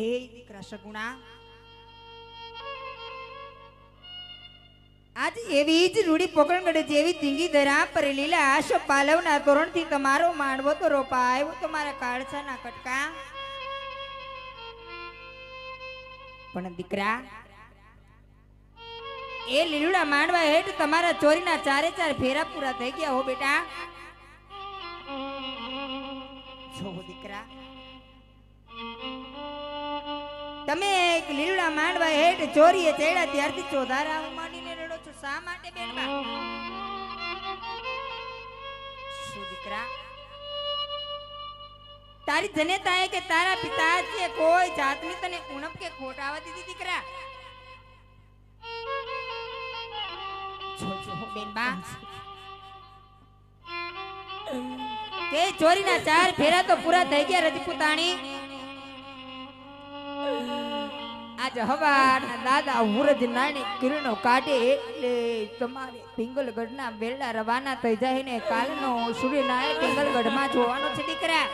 એ દીકરા આજ એવી જ રૂડી પોકરણગઢ જેવી ધીંગી ધરા પર લીલા આશો પાલવના તોરણથી તમારો માંડવો તો રોપાયો તમારા કાળસાના કટકા પણ દીકરા એ લીલુડા માંડવા હેઠ તમારા ચોરીના ચારે ચાર ફેરા પૂરા થઈ ગયા હો બેટા જો દીકરા તમે એક લીલડા માંડવા હેઠ ચોરીએ ચડ્યા ત્યારથી ચોધારા માંડીને રડો છો. શા માટે બેનબા શું દીકરા? તારી જનેતાએ કે તારા પિતાજીએ કોઈ જાતની તને ઉણપ કે ખોટ આવવા દીધી દીકરા? બેનબા કે ચોરીના ચાર ફેરા તો પૂરા થઈ ગયા રજપૂતાણી? આજ દાદા હુરજ નાની કિરણો કાઢે એટલે તમારે પિંગલગઢના બેરડા રવાના થઈ જાય ને કાલનો સૂર્યનારાયણ પિંગલગઢમાં જોવાનો છે દીકરા.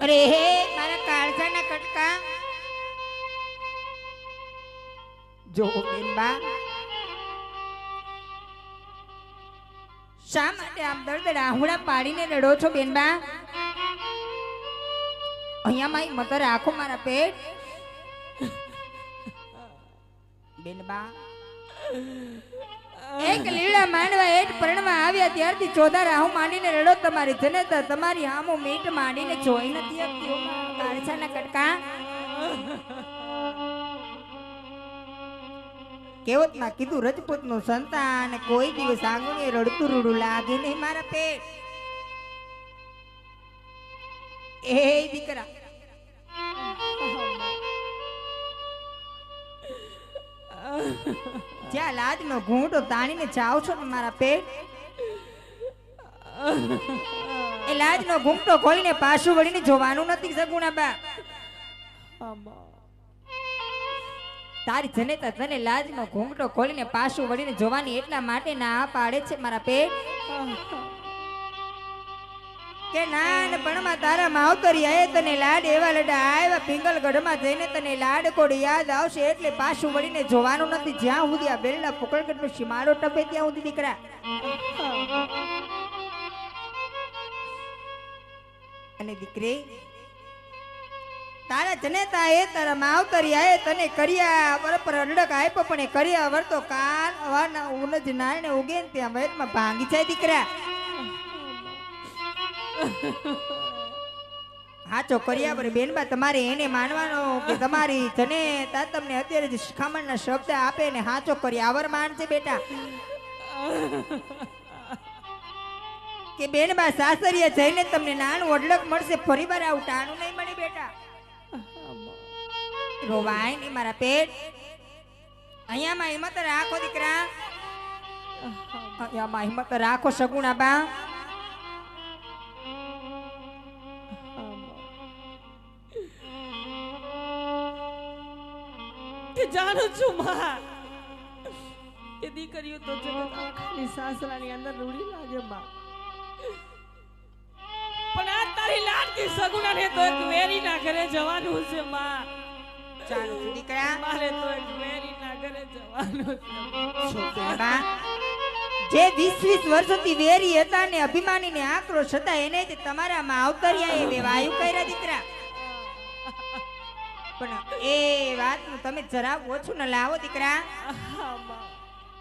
અરે હે, મારા કાળજાના કટકા. જો બેનબા. શા માટે આમ દળદળ આહુડા પાડીને રડો છો બેનબા? અહીંયા મારી મધરે આખો મારા પેટ. બેનબા. એક લીલા માંડવા હેઠ પરણવા આવ્યા ત્યારથી ચોદા રાહુ માંડીને રડો તમારી જનતા, તમારી હામો મીટ માંડીને જોઈ નથી આપતી. કાળછાના કટકા. કેવતમાં કીધું રજપૂતનું સંતાન, કોઈ દિવસ આંગણે રડતું રૂડું લાગે નહીં મારા પેટ. એ દીકરા. જ્યાં લાજ નો ઘૂંટો તાણીને ચાવ છો ને મારા પેટ? એ લાજ નો ઘૂંટો ખોલીને પાછું વળીને જોવાનું નથી સગુણા બા તારી જનેતા તને લાજનો ઘૂંટો ખોલીને પાછું વળીને જોવાની એટલા માટે ના પાડે છે મારા પેટ? કે નાનપણમાં તારા માવતરી આયે તને લાડ એવા લડા આવ્યા પિંગલગઢમાં જઈને તને લાડ કોડ યાદ આવશે એટલે પાછું વળીને જોવાનું નથી. જ્યાં સુધી આ બેલના પોકળગઢનો સીમાડો ટપે ત્યાં સુધી દીકરા. અને દીકરી, તારા જનેતા એ તારા માવતરી આયે, તને કર્યા પર પર અડડક આપ્યો પણ એ કર્યા વર તો કાન વાના ઉનજ નાયને ઉગે ત્યાં વેદમાં ભાંગી જાય દીકરા. હાચો કર્યા પર બેનબા તમારે એને માનવાનો કે તમારી જનેતા તમને અત્યારે જે શિખામણના શબ્દ આપે ને હાચો કરી આવર માનશે બેટા. કે બેનબા સાસરીએ જઈને તમને નાનું અડલક મળશે, ફરીવાર આવું ટાણું નહીં મળે બેટા. રોવાય નહીં મારા પેટ. અહીંયામાં હિંમત રાખો દીકરા. અહીંયામાં હિંમત રાખો સગુણા બા. જાણું છું માં. એ દીકરીઓ તો જગત આખાની સાસરાની અંદર રૂડી લાગે માં. પણ આ તારી લાડકી સગુણાને તો એક વેરીના ઘરે જવાનું છે માં. ચાલો દીકરા. મારે તો એક વેરીના ઘરે જવાનું છે છોકરા જે વીસ વીસ વર્ષોથી વેરી હતા ને અભિમાની ને આક્રોશ હતા એને જ તમારા માવતરિયા એ વેવાયું કર્યા દીકરા? પણ એ વાતનું તમે જરા ઓછું ન લાવો દીકરા.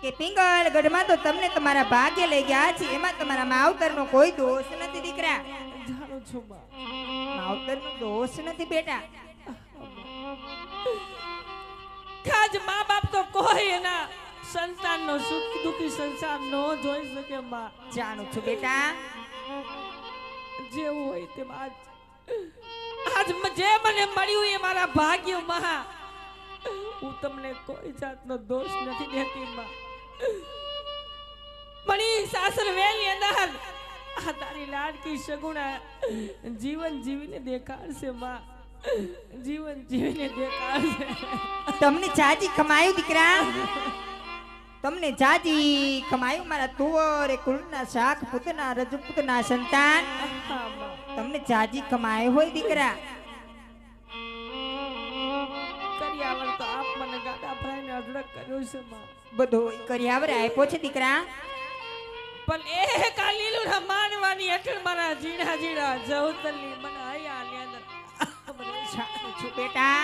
કે પિંગલ ગઢમાં તો તમને તમારા ભાગ્ય લઈ ગયા છે એમાં તમારા માવતરનો કોઈ દોષ નથી દીકરા. જાણું છું માવતરનો દોષ નથી બેટા. કાજ મા બાપ તો કોઈ એના સંતાનનો સુખ દુઃખી સંસાર ન જોઈ શકે માં જાણું છું બેટા. જેવું હોય તે આજ આજ મ- જે મને મળ્યું એ મારા ભાગ્યમાં હું તમને કોઈ જાતનો દોષ નથી દેતી માં પણ સાસર વેલી અંદર આ તારી લાડકી સગુણા જીવન જીવીને દેખાડશે માં જીવન જીવીને દેખાડશે. તમને જાજી કમાયું દીકરા? તમને જાજી કમાયું મારા તુવર એ કુળના શાક પુતના રજપૂતના સંતાન? તમને જાજી કમાય હોય દીકરા? અઢળક કર્યો છે માં. બધો કર્યાવર આપ્યો છે દીકરા? પણ એ કાલીલું ના માનવાની હેઠળ મારા જીણા જીણા જવતલી મને હૈયાની અંદર. મને સાચું છું બેટા.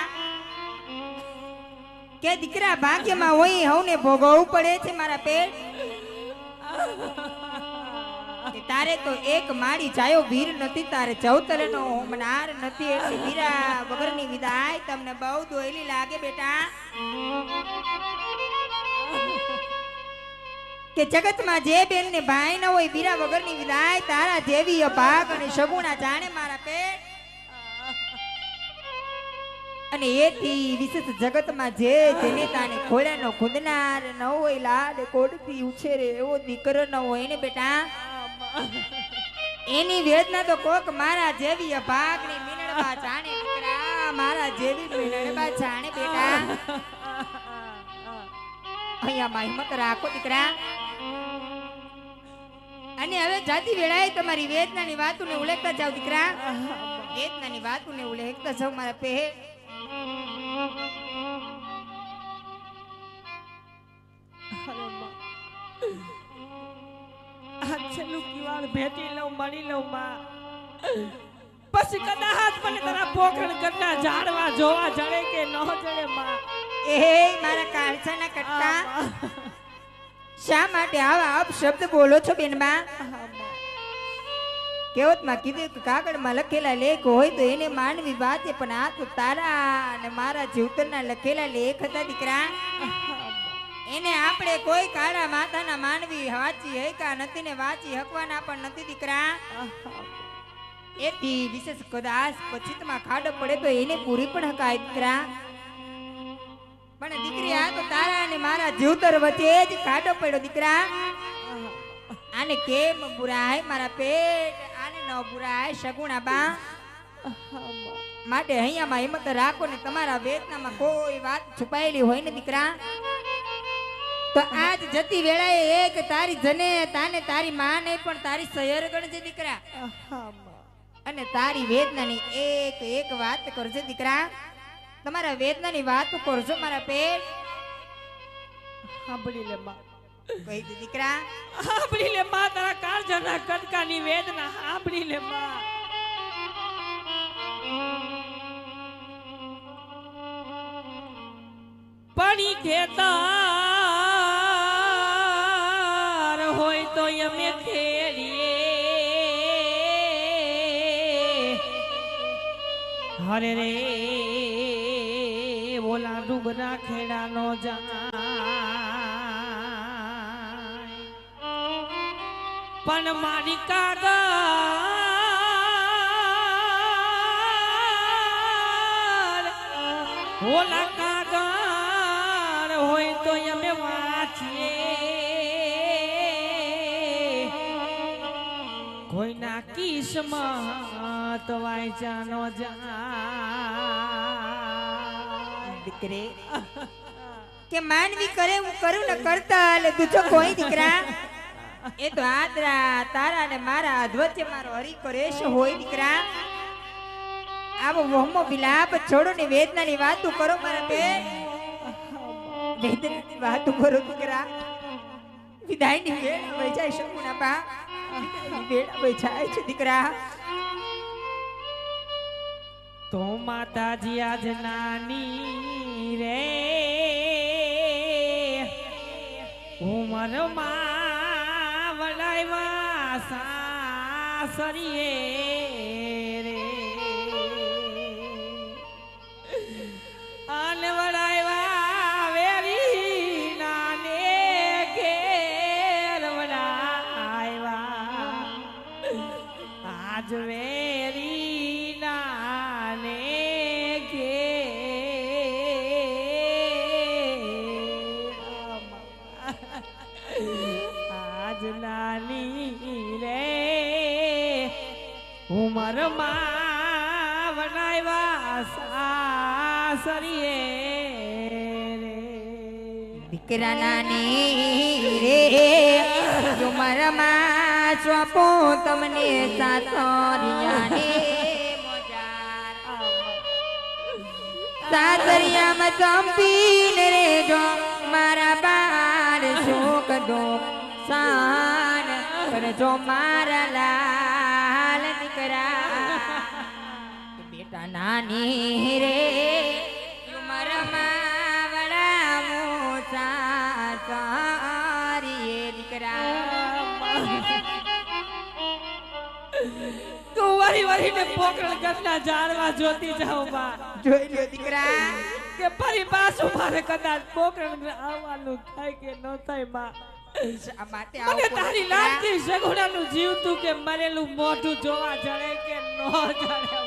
કે દીકરા ભાગ્યમાં હોય હવને ભોગવવું પડે છે મારા પેટ. તારે તો એક માળી જાયો વીર નથી, તારે ચૌતરનો હોમનાર નથી. એટલે વીરા વગરની વિદાય તમને બહુ દોયલી લાગે બેટા. કે જગતમાં જે બેન ને ભાઈ ન હોય, વીરા વગરની વિદાય તારા જેવી અભાગ અને સગુણા જાણે મારા પેટ. અને એથી વિશેષ જગતમાં જે જેને તાને ખોળાનો ખુદનાર ન હોય, લાડ કોડથી ઉછેરે એવો દીકરો ન હોય ને બેટા. એની વેદના તો કોક મારા જેવી ભાગની મીનડવા જાણે મારા જેવી મીનડવા જાણે બેટા. અહીંયા માં હિંમત રાખો, દીકરા. અને હવે જાતિ વેળાએ તમારી વેદનાની વાતોને ઉલેખતા જાવ દીકરા. વેદનાની વાતોને ઉલેખતા જાવ મારા પે અરે છેલ્લું કિવાડ ભેટી લઉં મળી લઉં માં. પછી કદાચ મને તારા પોખણ કરતા ઝાડવા જોવા જડે કે ન જડે માં. એ મારા કાળસાના કટ્ટા. શા માટે આવા અપ શબ્દ બોલો છો બેનમાં કેવતમાં કીધું કે કાગળમાં લખેલા લેખ હોય તો એને માનવી વાતે પણ આ તો તારા અને મારા જીવતરના લખેલા લેખ હતા દીકરા. એને આપણે કોઈ કાળા માતાના માનવી વાંચી હૈકા નથી ને વાંચી હકવાના પણ નથી દીકરા. એથી વિશેષ કદાચ પછીતમાં ખાડો પડે તો એને પૂરી પણ હકાય દીકરા. પણ દીકરી, આ તો તારા અને મારા જીવતર વચ્ચે જ ખાડો પડ્યો દીકરા. આને કેમ બુરાય મારા પેટ? આને ન બુરાય સગુણા બા માટે અહીંયામાં હિંમત રાખો ને તમારા વેદનામાં કોઈ વાત છુપાયેલી હોય ને દીકરા. તો આજ જતી વેળાએ એક તારી જને તાને તારી માં નહીં પણ તારી સયર ગણજે દીકરા. અને તારી વેદનાની એક એક વાત કરજે દીકરા. તમારા વેદનાની વાત કરજો મારા પેટ સાંભળી લે માં. કહી દે દીકરા. સાંભળી લે માં તારા કાળજાના કટકાની વેદના. સાંભળી લે માં. પાણી ખેતર હોય તો અમે ખેડીએ હરે રે બોલા ડુગરા ખેડાનો જા પણ મારી કાગળ ઓલા કિસ્મત વાંચાનો જા. દીકરે, કે માનવી કરે હું કરું ને કરતા એટલે જો કોઈ દીકરા? એ તો આદરા, તારા ને મારા અધવચ્ચે મારો હરી કરેશ હોય દીકરા. આવો વહમો વિલાપ, છોડો ને વેદનાની વાતો કરો મારા બે વેદનાની વાતો કરો દીકરા. વિદાયની વેળ વહી જાય શકુના બા. વેળ વહી જાય છે દીકરા. તો માતાજી આજ નાની રે. ઉમરમાં વડાવ્યા સાસરીએ રે. દીકરા નાની રે ઉમરમાં સ્વપો તમને સાસરિયાને મોજાર. રે જો મારા બાર શોક દો સાન કરજો મારા લાલ દીકરા બેટા નાની રે તું વરી વરીને પોકળ ગરના ઝાડવા જોતી જાઉં બા. જોઈ લ્યો દીકરા. કે ફરી પાછું મારે કદાચ પોકળ આવવાનું થાય કે ન થાય બા. મને તારી? લાગતી સગુણાનું જીવતું કે મરેલું મોઢું જોવા જડે કે ન જડે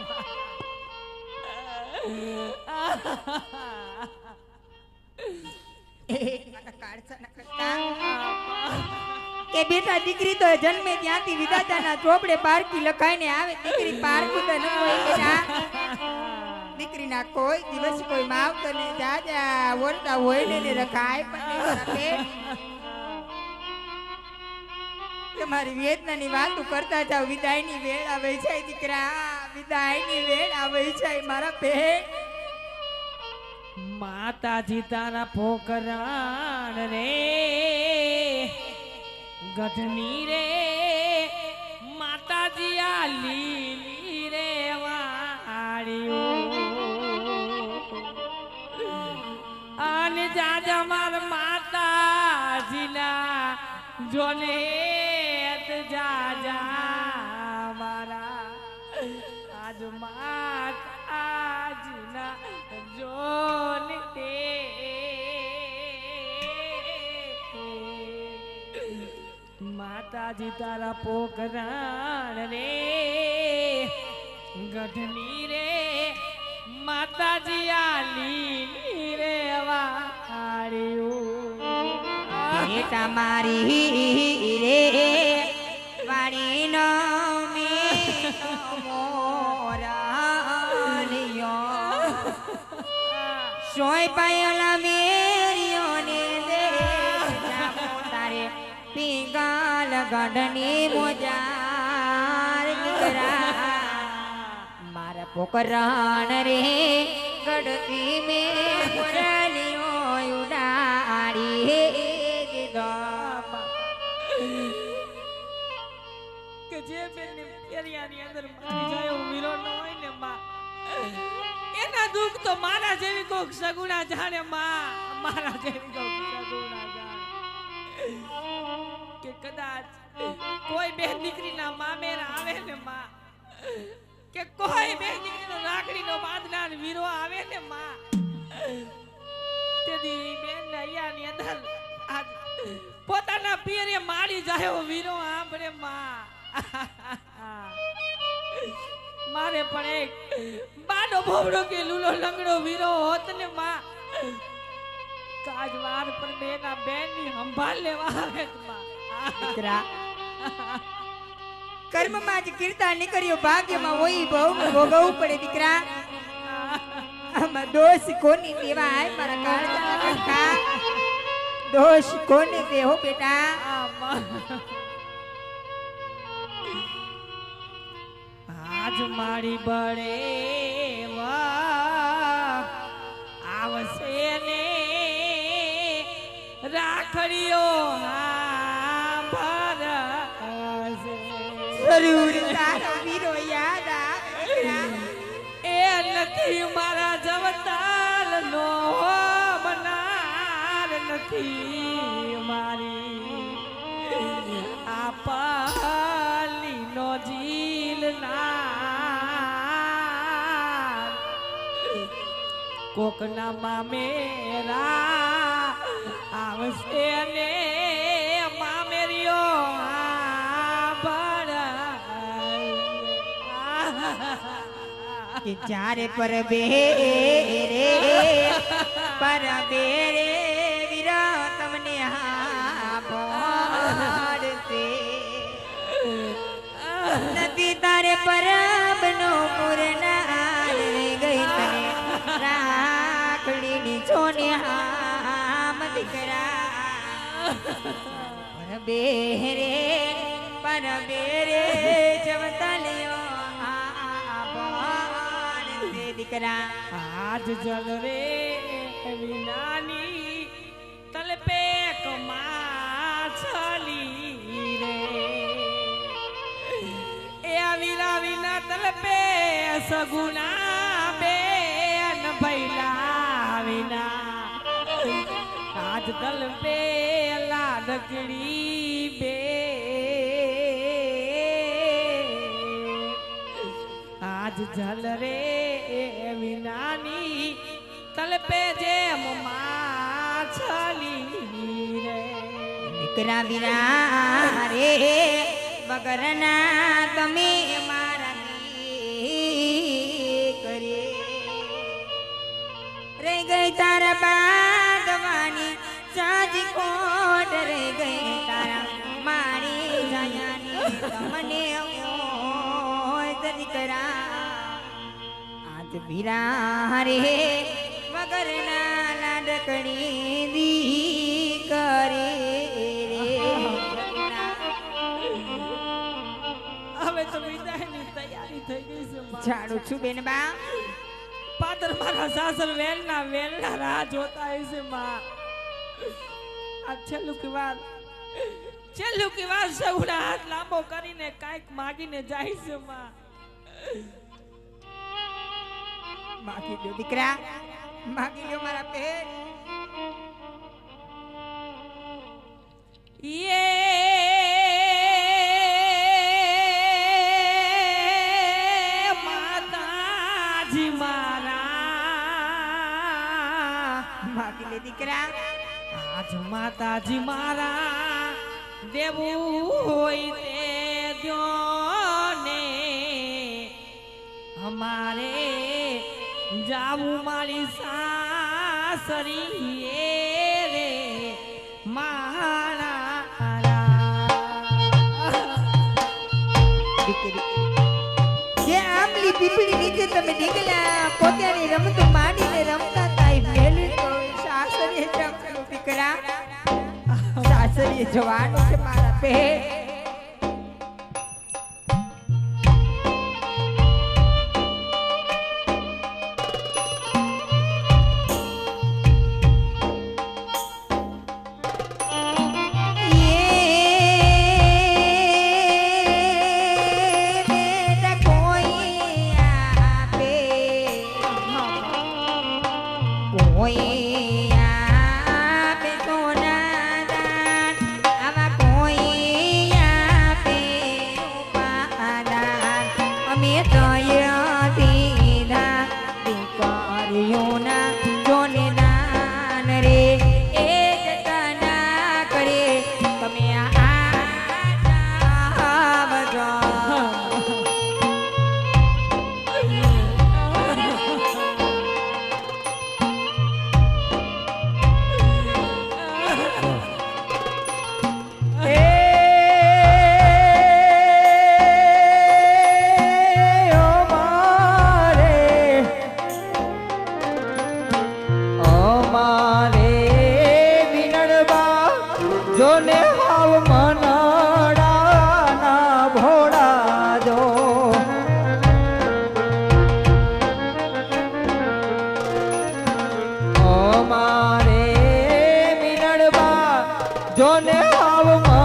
કે બેટા દીકરી તો જન્મે ત્યાંથી વિધાતાના ચોપડે પારકી લખાઈને આવે. દીકરી પારકું તો ન હોય બેટા દીકરીના કોઈ દિવસ કોઈ માવતર ને જાજા ઓરડા હોય ને રખાય પણ. તમારી વેદનાની વાતો કરતા જાવ વિદાયની વેળ આવે છે દીકરા. વિદાયની વેળ આવે છે મારા પેટ માતાજી તારા પોકરાણ રે. ગઢની રે માતાજી આ લીલી રે વાળ્યું અને જાજા માર માતાજીના જોને જાજા. માતાજી તારા પોખરાણ રે. ગઢની રે માતાજી આ લીલી રે વાળી તમારી રે વાણી નો મોરા સોય પાયલા મેરિયોને ગઢની મોજાર દીકરા મારા પોકરાણ રે ગઢતી મે ઉડાડી જે બેનની પેરિયાની અંદર મારી જાય એવું ન હોય ને માં. એના દુઃખ તો મારા જેવી કોક સગુણા જાણે, માં. મારા જેવી કોક સગુણા જાણે. કે કદાચ કોઈ બે દીકરીના મામેર આવે ને માં, કે કોઈ બે દીકરીનો રાખડીનો બાંધનાર વીરો આવે ને માં. તેથી બેન અહીંયાની અંદર પોતાના પિયરે મારી જાય વીરો આંભળે માં. મારે પણ એક બાડો ભોબડો કે લૂલો લંગડો વીરો હોત ને માં. કાજ વાર પર બેના બેનની સંભાળ લેવા આવે માં. કર્મમાં જ કીર્તા નીકળ્યો, ભાગ્યમાં હોય બહુ ભોગવવું પડે દીકરા. આમાં દોષ કોની દેવા આય મારા કાળજાના દોષ કોની દે હો બેટા. આજ મારી બળે આવશે ને. રાખડીઓ મારા જવતાલ નો મનાર નથી મારી. આ પાલી નો જીલ ના કોકના મામેરા આવશે ને કે ચારે પર બે રે પર બે રે વીરા તમને હા ભોળશે. નથી તારે પરબ નો પૂરનાર રે ગઈ તને રાખડીની છોને હામ દીકરા પર બે રે પર બેરે જમતા આભાર દીકરા. આજ જલ રે વિનાની તલપે કમાછલી રે. એ આવીરા વિના તલપે સગુણા બેન ભૈલા વિના. આજ તલપે લાડકડી આજ જલ રે વિનાની તલપે જેમ માછલી રે. દીકરા વિના રે વગરના તમે મારા કરે રે. ગઈ તારા બાદવાની સાજી કોટ રે ગઈ તારા મારી જાયાની. તમને દીકરા આજ વિરા રે. વગરના લાડકડી દી કરે રે હવે તો વિદાયની તૈયારી થઈ ગઈ છે. જાણું છું બેન બા. પાદર મારા સાસર વેલના વેલના રાહ જોતા હશે માં. આ છેલ્લું કે વાર છેલ્લું કે વાર સૌના હાથ લાંબો કરીને કાંઈક માગીને જાય છે માં. માગી લ્યો દીકરા માગી લ્યો મારા પેટ યે માતાજી મારા. માગી લે દીકરા. આજ માતાજી મારા દેવું હોય તે દો ને અમારે જાવું મારી સાસરી રે આમલી પીપળી નીચે તમે નીકળ્યા, પોતાની રમતો માંડીને રમતા તાઈ મેલી તો જવાનું છે મારા પેટ જોને હાવ